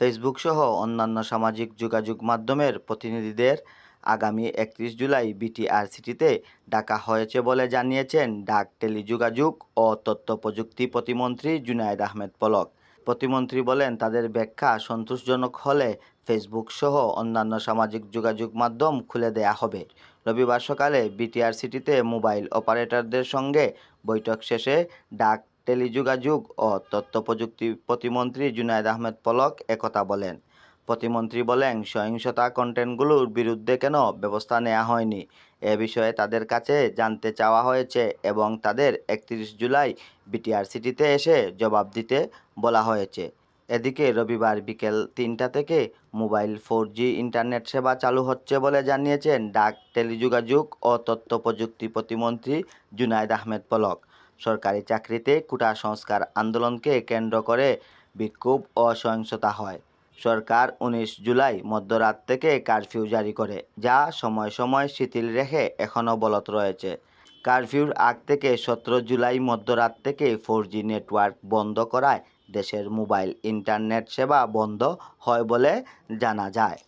Facebook সহ অন্যান্য সামাজিক যোগাযোগ মাধ্যমের প্রতিনিধিদের আগামী একত্রিশ জুলাই বিটিআরসিটিতে ডাকা হয়েছে বলে জানিয়েছেন ডাক টেলিযোগাযোগ ও তথ্য প্রযুক্তি প্রতিমন্ত্রী জুনায়েদ আহমেদ পলক। প্রতিমন্ত্রী বলেন, তাদের ব্যাখ্যা সন্তোষজনক হলে ফেসবুক সহ অন্যান্য সামাজিক যোগাযোগ মাধ্যম খুলে দেয়া হবে। রবিবার সকালে বিটিআরসিটিতে মোবাইল অপারেটরদের সঙ্গে বৈঠক শেষে ডাক টেলিযোগাযোগ ও তথ্য প্রযুক্তি প্রতিমন্ত্রী জুনায়েদ আহমেদ পলক একথা বলেন। প্রতিমন্ত্রী বলেন, সহিংসতা কন্টেন্টগুলোর বিরুদ্ধে কেন ব্যবস্থা নেওয়া হয়নি? এ বিষয়ে তাদের কাছে জানতে চাওয়া হয়েছে এবং তাদের একত্রিশ জুলাই বিটিআরসিটিতে এসে জবাব দিতে বলা হয়েছে। এদিকে রবিবার বিকেল তিনটা থেকে মোবাইল ফোর ইন্টারনেট সেবা চালু হচ্ছে বলে জানিয়েছেন ডাক টেলিযোগাযোগ ও তথ্য প্রযুক্তি প্রতিমন্ত্রী জুনায়েদ আহমেদ পলক। সরকারি চাকরিতে কোটা সংস্কার আন্দোলনকে কেন্দ্র করে বিক্ষোভ ও সহিংসতা হয়। সরকার উনিশ জুলাই মধ্যরাত থেকে কারফিউ জারি করে, যা সময় সময় শিথিল রেখে এখনও বলত রয়েছে। কারফিউর আগ থেকে সতেরো জুলাই মধ্যরাত থেকে ফোর নেটওয়ার্ক বন্ধ করায় দেশের মোবাইল ইন্টারনেট সেবা বন্ধ হয় বলে জানা যায়।